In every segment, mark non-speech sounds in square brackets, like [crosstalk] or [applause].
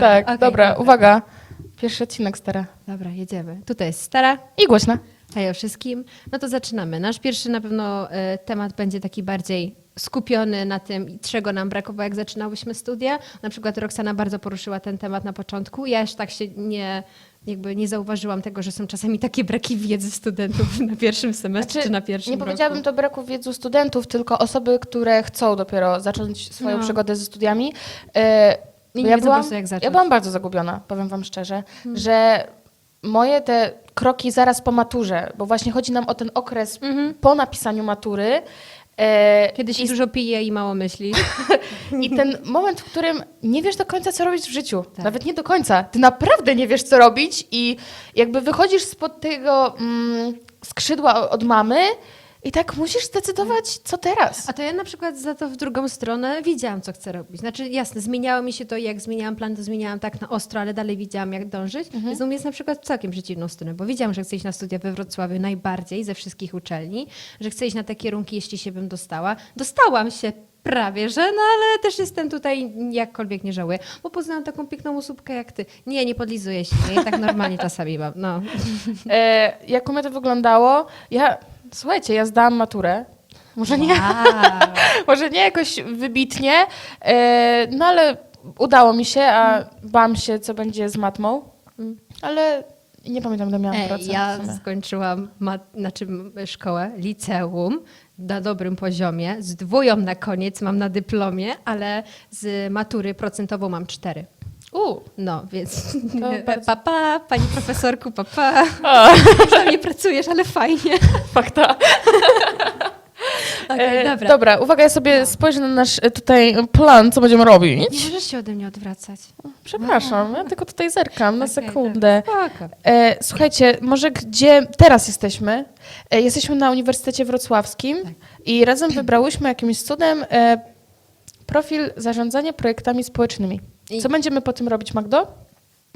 Tak, Okej, dobra, uwaga. Pierwszy odcinek stara. Dobra, jedziemy. Tutaj jest stara. I głośna. Hej o wszystkim. No to zaczynamy. Nasz pierwszy na pewno e, temat będzie taki bardziej skupiony na tym, czego nam brakowało, jak zaczynałyśmy studia. Na przykład Roxana bardzo poruszyła ten temat na początku. Ja aż tak się nie, jakby nie zauważyłam tego, że są czasami takie braki wiedzy studentów na pierwszym semestrze Znaczy, czy na pierwszym Nie roku. powiedziałabym to braku wiedzy studentów, tylko osoby, które chcą dopiero zacząć swoją No. przygodę ze studiami. E, I bo nie ja, wiedzą po byłam, prostu, jak zacząć. ja byłam bardzo zagubiona, powiem wam szczerze, że moje te kroki zaraz po maturze, bo właśnie chodzi nam o ten okres po napisaniu matury. E, Kiedy się i, dużo pije i mało myśli. [laughs] I ten moment, w którym nie wiesz do końca, co robić w życiu. Tak. Nawet nie do końca. Ty naprawdę nie wiesz, co robić i jakby wychodzisz spod tego mm, skrzydła od mamy i tak musisz zdecydować, co teraz. A to ja na przykład za to w drugą stronę wiedziałam, co chcę robić. Znaczy, jasne, zmieniało mi się to, jak zmieniałam plan, to zmieniałam tak na ostro, ale dalej wiedziałam, jak dążyć. Więc u mnie jest na przykład całkiem przeciwną stronę, bo wiedziałam, że chcę iść na studia we Wrocławiu najbardziej ze wszystkich uczelni, że chcę iść na te kierunki, jeśli się bym dostała. Dostałam się prawie, że, no ale też jestem tutaj, jakkolwiek nie żałuję, bo poznałam taką piękną osóbkę jak ty. Nie, nie podlizuję się, ja tak normalnie [laughs] czasami mam, no. E, jak u mnie to wyglądało? Ja, słuchajcie, ja zdałam maturę. Może nie, [laughs] może nie jakoś wybitnie, e, no ale udało mi się, a bałam się, co będzie z matmą. Ale nie pamiętam, ile miałam Ej, procent. ja w sumie. skończyłam ma, znaczy szkołę, liceum na dobrym poziomie, z dwóją na koniec mam na dyplomie, ale z matury procentową mam cztery. U, No, więc To bardzo- pa, pa, pani profesorku, pa, pa. Już tam nie pracujesz, ale fajnie. fakta. Okej, E, dobra. dobra, uwaga, ja sobie spojrzę na nasz e, tutaj plan, co będziemy robić. Nie możesz się ode mnie odwracać. Przepraszam, ja tylko tutaj zerkam na Okej, sekundę. dobra. E, słuchajcie, może gdzie teraz jesteśmy? Jesteśmy na Uniwersytecie Wrocławskim i razem wybrałyśmy jakimś cudem profil zarządzania projektami społecznymi. I- Co będziemy po tym robić, Magdo?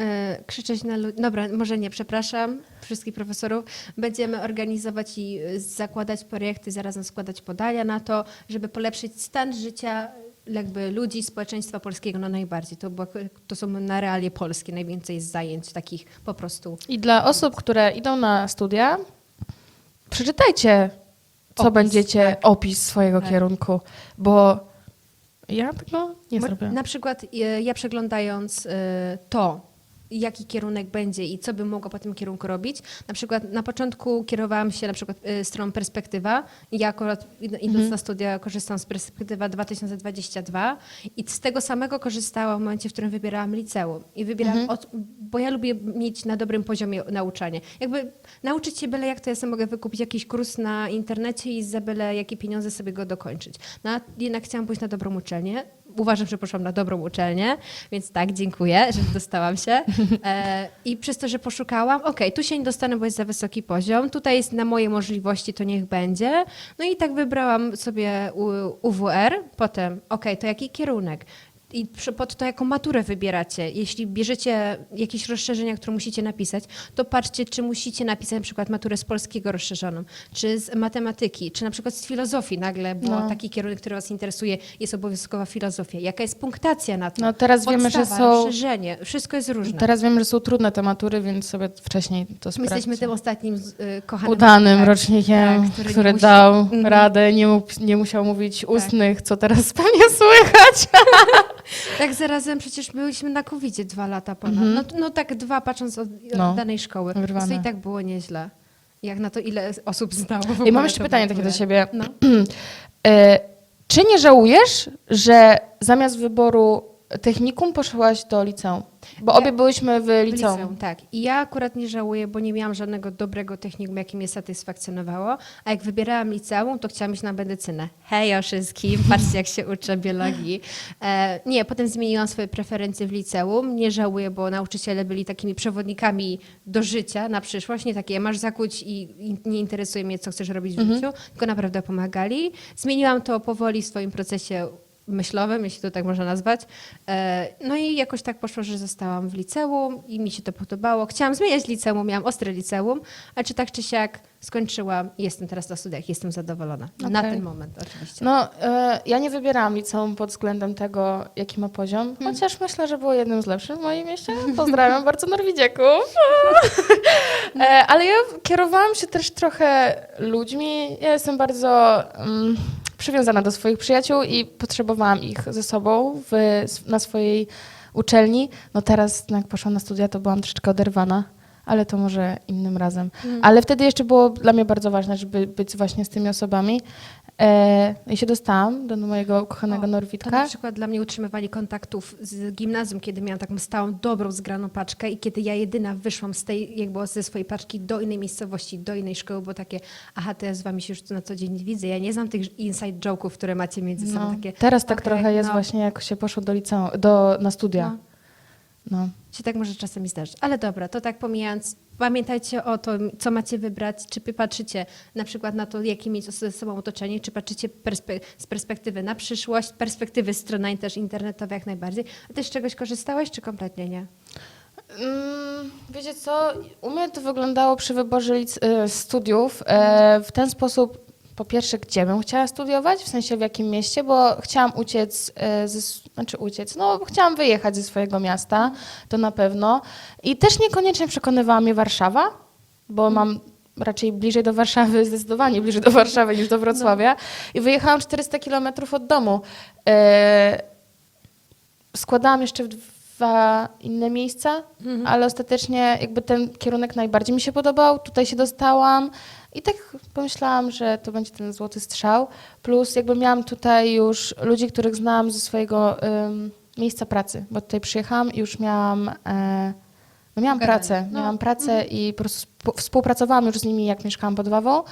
E, krzyczeć na ludzi. Dobra, może nie, przepraszam wszystkich profesorów. Będziemy organizować i e, zakładać projekty, zarazem składać podania na to, żeby polepszyć stan życia jakby ludzi, społeczeństwa polskiego no najbardziej. To, było, to są na realie polskie najwięcej zajęć takich po prostu. I dla osób, które idą na studia, przeczytajcie, co Opis, będziecie, tak. opis swojego Tak. kierunku, bo ja tego nie Bo zrobię. Na przykład e, ja przeglądając e, to, jaki kierunek będzie i co bym mogła po tym kierunku robić. Na przykład na początku kierowałam się na przykład e, stroną Perspektywa i ja akurat id- idąc na studia korzystam z Perspektywa 2022 i z tego samego korzystałam w momencie, w którym wybierałam liceum. I wybierałam, od, bo ja lubię mieć na dobrym poziomie nauczanie. Jakby nauczyć się byle jak, to ja sobie mogę wykupić jakiś kurs na internecie i za byle jakie pieniądze sobie go dokończyć. No jednak chciałam pójść na dobrą uczelnię. Uważam, że poszłam na dobrą uczelnię, więc tak, dziękuję, że dostałam się. E, I przez to, że poszukałam, okej, tu się nie dostanę, bo jest za wysoki poziom, tutaj jest na moje możliwości, to niech będzie. No i tak wybrałam sobie UWR, potem, okej, to jaki kierunek? I pod to, jaką maturę wybieracie. Jeśli bierzecie jakieś rozszerzenia, które musicie napisać, to patrzcie, czy musicie napisać na przykład maturę z polskiego rozszerzoną, czy z matematyki, czy na przykład z filozofii nagle, bo No. taki kierunek, który Was interesuje, jest obowiązkowa filozofia. Jaka jest punktacja na to? No teraz wiemy, że Podstawa, są, rozszerzenie, wszystko jest różne. teraz wiemy, że są trudne te matury, więc sobie wcześniej to My sprawdźcie. jesteśmy tym ostatnim y, kochanym udanym tak, rocznikiem, tak, który który dał Mhm. radę, nie, nie musiał mówić ustnych, co teraz pewnie słychać. [laughs] Tak zarazem przecież byliśmy na covid dwa lata ponad. No, no tak dwa patrząc od, od No, danej szkoły. Wyrwane. to i tak było nieźle. Jak na to, ile osób znało. w I ogóle mam jeszcze pytanie takie do maturę. ciebie. No. [clears throat] E, Czy nie żałujesz, że zamiast wyboru technikum poszłaś do liceum? Bo Ja- obie byłyśmy w W liceum. liceum, tak. I ja akurat nie żałuję, bo nie miałam żadnego dobrego technikum, jakie mnie satysfakcjonowało. A jak wybierałam liceum, to chciałam iść na medycynę. Hej o wszystkim, [laughs] patrzcie jak się uczę biologii. E, nie, potem zmieniłam swoje preferencje w liceum. Nie żałuję, bo nauczyciele byli takimi przewodnikami do życia na przyszłość. Nie takie, masz zakuć i, i nie interesuje mnie, co chcesz robić w życiu, tylko naprawdę pomagali. Zmieniłam to powoli w swoim procesie myślowym, jeśli to tak można nazwać. E, No i jakoś tak poszło, że zostałam w liceum i mi się to podobało. Chciałam zmieniać liceum, miałam ostre liceum, a czy tak czy siak skończyłam i jestem teraz na studiach, jestem zadowolona. Na Okej. ten moment oczywiście. No, e, ja nie wybierałam liceum pod względem tego, jaki ma poziom, chociaż myślę, że było jednym z lepszych w moim mieście. Pozdrawiam [laughs] bardzo Norwidziaków. e, ale ja kierowałam się też trochę ludźmi. Ja jestem bardzo mm, przywiązana do swoich przyjaciół i potrzebowałam ich ze sobą w, na swojej uczelni. No teraz, no jak poszłam na studia, to byłam troszeczkę oderwana. Ale to może innym razem. Ale wtedy jeszcze było dla mnie bardzo ważne, żeby być właśnie z tymi osobami. E, I się dostałam do mojego ukochanego To Norwitka. na przykład dla mnie utrzymywanie kontaktów z gimnazjum, kiedy miałam taką stałą, dobrą, zgraną paczkę i kiedy ja jedyna wyszłam z tej, jakby ze swojej paczki do innej miejscowości, do innej szkoły, było takie, aha, to ja z wami się już na co dzień nie widzę, ja nie znam tych inside joke'ów, które macie między sobą. No, Takie, teraz tak okej, trochę jest no, właśnie, jak się poszło do liceum, do, na studia. No. No. Się tak może czasami zdarzyć. Ale dobra, to tak pomijając, pamiętajcie o to, co macie wybrać, czy patrzycie na przykład na to, jakie mieć ze sobą otoczenie, czy patrzycie perspe- z perspektywy na przyszłość, perspektywy stron też internetowych jak najbardziej. A też z czegoś korzystałeś, czy kompletnie nie? Mm, wiecie co, u mnie to wyglądało przy wyborze e, studiów e, w ten sposób, po pierwsze, gdzie bym chciała studiować, w sensie w jakim mieście, bo chciałam uciec, e, ze, znaczy uciec, no chciałam wyjechać ze swojego miasta, to na pewno. I też niekoniecznie przekonywała mnie Warszawa, bo mam raczej bliżej do Warszawy, [laughs] zdecydowanie bliżej do Warszawy niż do Wrocławia. I wyjechałam 400 kilometrów od domu. E, składałam jeszcze w dwa inne miejsca, ale ostatecznie jakby ten kierunek najbardziej mi się podobał. Tutaj się dostałam i tak pomyślałam, że to będzie ten złoty strzał. Plus jakby miałam tutaj już ludzi, których znałam ze swojego miejsca pracy, bo tutaj przyjechałam i już miałam, e, no miałam pracę, No. miałam pracę i po prostu współpracowałam już z nimi, jak mieszkałam pod Wawą.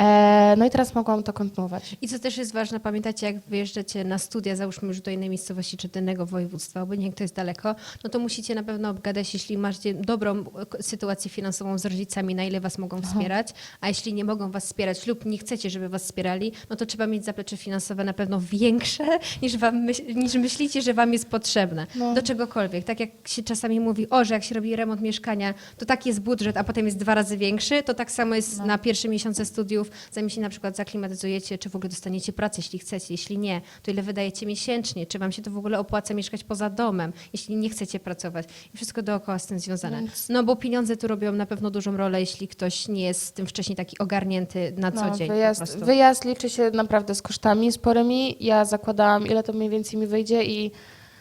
E, no i teraz mogłam to kontynuować. I co też jest ważne, pamiętacie, jak wyjeżdżacie na studia, załóżmy już do innej miejscowości czy do innego województwa, obojętnie jak to jest daleko, no to musicie na pewno obgadać, jeśli macie dobrą sytuację finansową z rodzicami, na ile was mogą wspierać, a jeśli nie mogą was wspierać lub nie chcecie, żeby was wspierali, no to trzeba mieć zaplecze finansowe na pewno większe, [laughs] niż, wam myśl, niż myślicie, że wam jest potrzebne. No. Do czegokolwiek. Tak jak się czasami mówi, o, że jak się robi remont mieszkania, to taki jest budżet, a potem jest dwa razy większy, to tak samo jest na pierwsze miesiące studiów, zanim się na przykład zaklimatyzujecie, czy w ogóle dostaniecie pracę, jeśli chcecie, jeśli nie, to ile wydajecie miesięcznie, czy wam się to w ogóle opłaca mieszkać poza domem, jeśli nie chcecie pracować i wszystko dookoła z tym związane. Więc- No bo pieniądze tu robią na pewno dużą rolę, jeśli ktoś nie jest z tym wcześniej taki ogarnięty na co No, dzień wyjazd, wyjazd liczy się naprawdę z kosztami sporymi. Ja zakładałam, ile to mniej więcej mi wyjdzie i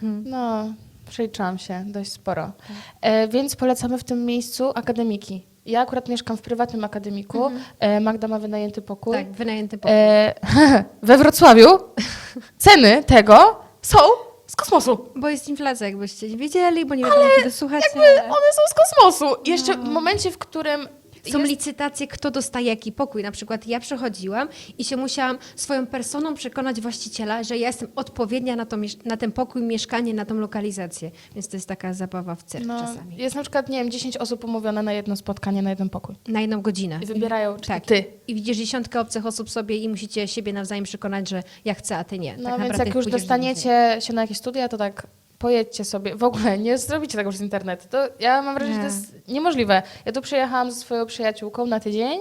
Hmm. no, przeliczyłam się dość sporo. E, więc polecamy w tym miejscu akademiki. Ja akurat mieszkam w prywatnym akademiku. E, Magda ma wynajęty pokój. Tak, wynajęty pokój. E, [laughs] we Wrocławiu ceny tego są z kosmosu. Bo jest inflacja, jakbyście nie wiedzieli, bo nie wiadomo, kiedy słuchacie. Jakby one są z kosmosu. I jeszcze w momencie, w którym Są jest- licytacje, kto dostaje jaki pokój. Na przykład ja przechodziłam i się musiałam swoją personą przekonać właściciela, że ja jestem odpowiednia na, to, na ten pokój, mieszkanie, na tą lokalizację. Więc to jest taka zabawa w cyrk no, czasami. jest na przykład, nie wiem, 10 osób umówione na jedno spotkanie, na jeden pokój. Na jedną godzinę. I wybierają, czy tak. ty. I widzisz dziesiątkę obcych osób sobie i musicie siebie nawzajem przekonać, że ja chcę, a ty nie. No tak więc jak już dostaniecie się na jakieś studia, to tak pojedźcie sobie. W ogóle nie zrobicie tego przez internet. To ja mam wrażenie, że to jest niemożliwe. Ja tu przyjechałam ze swoją przyjaciółką na tydzień.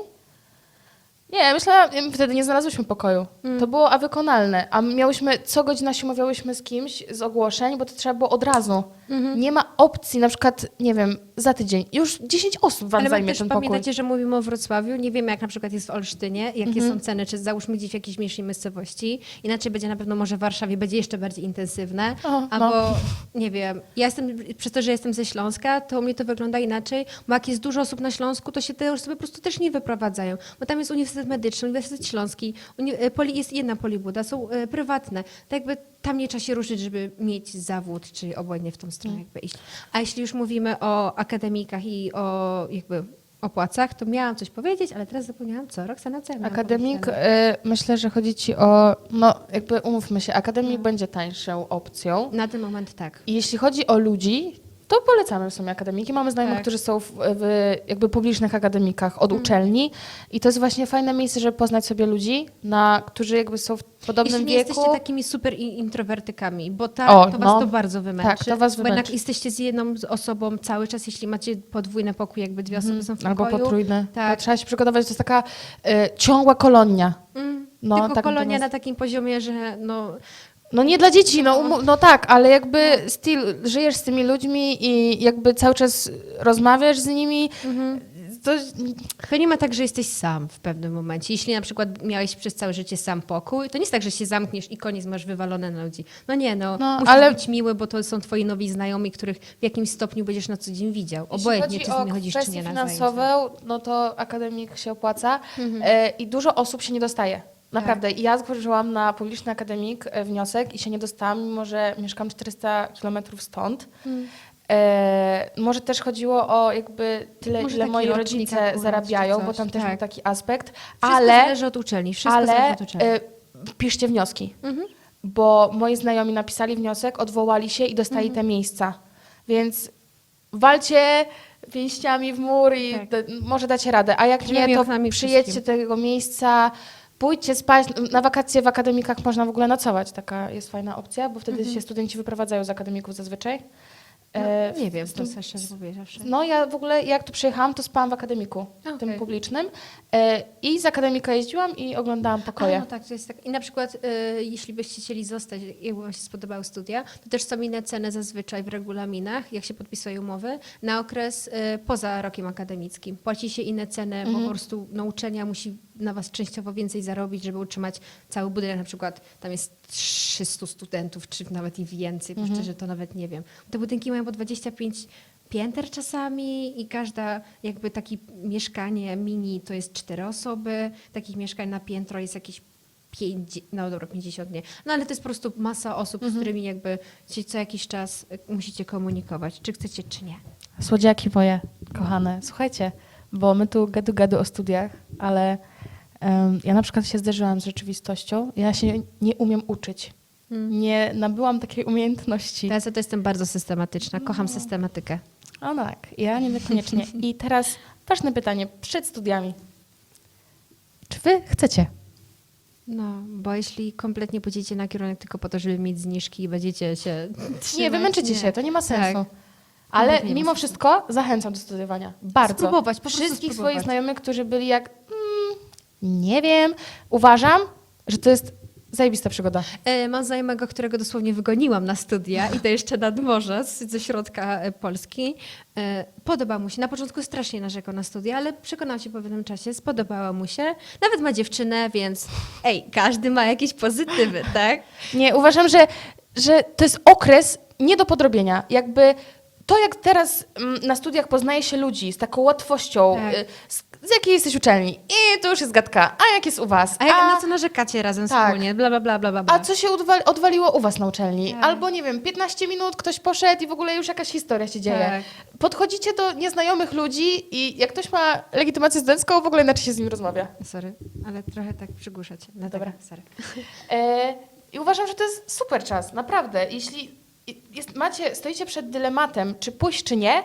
Nie, myślałam, wtedy nie znalazłyśmy pokoju. Mm. To było a wykonalne. A miałyśmy, co godzina się umawiałyśmy z kimś z ogłoszeń, bo to trzeba było od razu. Mhm. Nie ma opcji, na przykład, nie wiem, za tydzień. Już 10 osób wam Ale zajmie ten pokój. pamiętacie, że mówimy o Wrocławiu. Nie wiemy, jak na przykład jest w Olsztynie, jakie Mhm. są ceny, czy załóżmy gdzieś w jakiejś mniejszej miejscowości. Inaczej będzie na pewno może w Warszawie, będzie jeszcze bardziej intensywne. O, no. Albo, nie wiem, ja jestem, przez to, że jestem ze Śląska, to u mnie to wygląda inaczej, bo jak jest dużo osób na Śląsku, to się te osoby po prostu też nie wyprowadzają, bo tam jest Uniwersytet Medyczny, Uniwersytet Śląski, uni- e, poli, jest jedna polibuda, są e, prywatne. Tak jakby tam nie trzeba się ruszyć, żeby mieć zawód, czy obojętnie w tą stronę Mm. jakby iść. A jeśli już mówimy o akademikach i o jakby o płacach, to miałam coś powiedzieć, ale teraz zapomniałam co. Roxana, co ja Akademik, y, myślę, że chodzi ci o, no jakby umówmy się, akademik No. będzie tańszą opcją. Na ten moment tak. I jeśli chodzi o ludzi, to polecamy w sumie akademiki. Mamy znajomych, Tak. którzy są w, w jakby publicznych akademikach od uczelni i to jest właśnie fajne miejsce, żeby poznać sobie ludzi, na, którzy jakby są w podobnym Jeśli nie wieku. jesteście takimi super i- introwertykami, bo tak, O, to was no. to bardzo wymęczy. Tak, to was Bo jednak wymęczy. jesteście z jedną z osobą cały czas, jeśli macie podwójne pokój, jakby dwie osoby są w Albo pokoju. potrójne. Tak. To trzeba się przygotować, to jest taka e, ciągła kolonia. Mm, No, Tylko tak kolonia na takim poziomie, że no, No nie dla dzieci, no, umu- no tak, ale jakby styl, żyjesz z tymi ludźmi i jakby cały czas rozmawiasz z nimi, to To nie ma tak, że jesteś sam w pewnym momencie. Jeśli na przykład miałeś przez całe życie sam pokój, to nie jest tak, że się zamkniesz i koniec masz wywalone na ludzi. No nie, no, No, musisz ale- być miły, bo to są twoi nowi znajomi, których w jakimś stopniu będziesz na co dzień widział. Obojętnie, czy z nimi chodzisz, czy kwestie nie na zajęcia. finansowe, no to akademik się opłaca Mhm. e, i dużo osób się nie dostaje. Naprawdę. I ja złożyłam na publiczny akademik e, wniosek i się nie dostałam, mimo że mieszkam 400 kilometrów stąd. Mm. E, może też chodziło o jakby tyle, Może ile taki moi rocznik rodzice akurat, zarabiają, czy bo coś, tam też tak. był taki aspekt. Wszystko ale zależy od uczelni. Wszystko zależy ale od uczelni. e, piszcie wnioski, Mhm. bo moi znajomi napisali wniosek, odwołali się i dostali Mhm. te miejsca. Więc walcie pięściami w mur i Tak. d- może dacie radę. A jak Drzwiami, nie, to oknami, przyjedźcie wszystkim. do tego miejsca, pójdźcie spać. Na wakacje w akademikach można w ogóle nocować. Taka jest fajna opcja, bo wtedy się studenci wyprowadzają z akademików zazwyczaj. E, Mhm. No, nie wiem, to tym- szczerze powiedziawszy. no ja w ogóle jak tu przyjechałam, to spałam w akademiku, tym Okej. publicznym. E, I z akademika jeździłam i oglądałam pokoje. A, no tak, to jest tak. I na przykład, y, jeśli byście chcieli zostać, jakby wam się spodobały studia, to też są inne ceny zazwyczaj w regulaminach, jak się podpisuje umowy, na okres y, poza rokiem akademickim. Płaci się inne ceny, bo po prostu uczelnia musi na was częściowo więcej zarobić, żeby utrzymać cały budynek. Na przykład tam jest 300 studentów, czy nawet i więcej, bo szczerze to nawet nie wiem. Te budynki mają po 25 pięter czasami i każda jakby takie mieszkanie mini to jest cztery osoby, takich mieszkań na piętro jest jakieś pięć, no dobra, 50 nie, no ale to jest po prostu masa osób, z którymi jakby się co jakiś czas y, musicie komunikować, czy chcecie, czy nie. Słodziaki moje, kochane, słuchajcie, bo my tu gadu gadu o studiach, ale ja na przykład się zderzyłam z rzeczywistością. Ja się nie umiem uczyć. Nie nabyłam takiej umiejętności. Teraz ja to jestem bardzo systematyczna, kocham No. systematykę. O tak, ja nie niekoniecznie. [laughs] I teraz ważne pytanie przed studiami. Czy wy chcecie? No, bo jeśli kompletnie pójdziecie na kierunek tylko po to, żeby mieć zniżki i będziecie się [laughs] Nie, trzymać, wymęczycie nie. się, to nie ma sensu. Tak. Ale nie mimo wszystko zachęcam do studiowania. Bardzo. Spróbować, po Wszystkich spróbować. swoich znajomych, którzy byli jak, nie wiem, uważam, że to jest zajebista przygoda. E, Mam znajomego, którego dosłownie wygoniłam na studia i to jeszcze nad morze, z- ze środka e, Polski. E, Podoba mu się. Na początku strasznie narzekał na studia, ale przekonał się po pewnym czasie, spodobało mu się. Nawet ma dziewczynę, więc ej, każdy ma jakieś pozytywy, [laughs] tak? Nie, uważam, że, że to jest okres nie do podrobienia. Jakby to, jak teraz mm, na studiach poznaje się ludzi z taką łatwością, Tak. y, z, z jakiej jesteś uczelni, i to już jest gadka. A jak jest u was? A, jak, na co narzekacie razem Tak. wspólnie? Bla, bla, bla, bla, bla. A co się odwal- odwaliło u was na uczelni? Tak. Albo nie wiem, 15 minut ktoś poszedł i w ogóle już jakaś historia się dzieje. Tak. Podchodzicie do nieznajomych ludzi i jak ktoś ma legitymację studencką, w ogóle inaczej się z nim rozmawia. Sorry, ale trochę tak przygłuszacie. No Dobra. Tak, sorry. [laughs] E, I uważam, że to jest super czas, naprawdę. Jeśli jest, macie, stoicie przed dylematem, czy pójść, czy nie,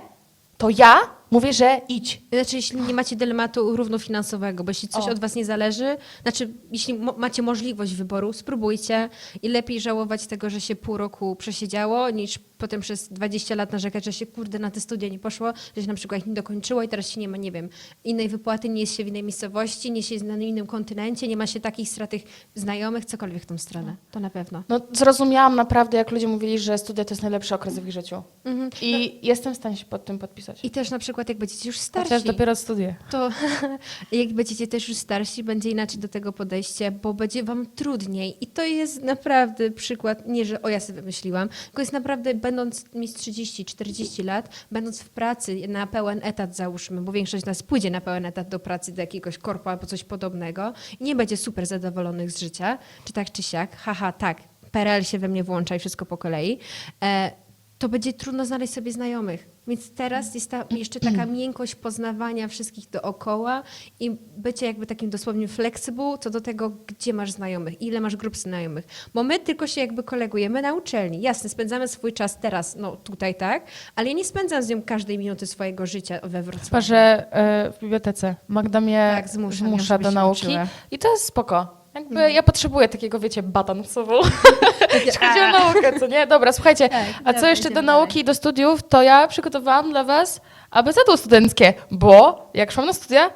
to ja mówię, że idź. Znaczy, jeśli nie macie dylematu równofinansowego, bo jeśli coś O. od was nie zależy, znaczy, jeśli mo- macie możliwość wyboru, spróbujcie i lepiej żałować tego, że się pół roku przesiedziało, niż potem przez 20 lat narzekać, że się kurde na te studia nie poszło, że się na przykład ich nie dokończyło i teraz się nie ma, nie wiem, innej wypłaty, nie jest się w innej miejscowości, nie się jest na innym kontynencie, nie ma się takich stratych znajomych, cokolwiek w tą stronę. To na pewno. No, zrozumiałam naprawdę, jak ludzie mówili, że studia to jest najlepszy okres w ich życiu. Mhm. I jestem w stanie się pod tym podpisać. I też na przykład, jak będziecie już starsi. Chociaż dopiero studię. to [laughs] jak będziecie też już starsi, będzie inaczej do tego podejście, bo będzie wam trudniej. I to jest naprawdę przykład, nie, że o ja sobie wymyśliłam, tylko jest naprawdę, będąc mieć 30-40 lat, będąc w pracy na pełen etat załóżmy, bo większość z nas pójdzie na pełen etat do pracy, do jakiegoś korpo albo coś podobnego i nie będzie super zadowolonych z życia, czy tak, czy siak, haha, tak, PRL się we mnie włącza i wszystko po kolei, e, to będzie trudno znaleźć sobie znajomych. Więc teraz jest ta jeszcze taka miękkość poznawania wszystkich dookoła i bycie jakby takim dosłownie flexible co do tego, gdzie masz znajomych, ile masz grup znajomych. Bo my tylko się jakby kolegujemy na uczelni. Jasne, spędzamy swój czas teraz, no tutaj tak, ale ja nie spędzam z nią każdej minuty swojego życia we Wrocławiu. Chyba, że e, w bibliotece Magda mnie Tak, zmusza, zmusza, do nauki uczyła. i to jest spoko. Jakby No. ja potrzebuję takiego, wiecie, batan sobą. [laughs] Jeśli chodzi o naukę, co nie? Dobra, słuchajcie, Tak, a co dobra, jeszcze do nauki i do studiów, to ja przygotowałam dla was abecadło studenckie, bo jak szłam na studia,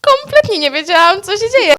kompletnie nie wiedziałam, co się dzieje.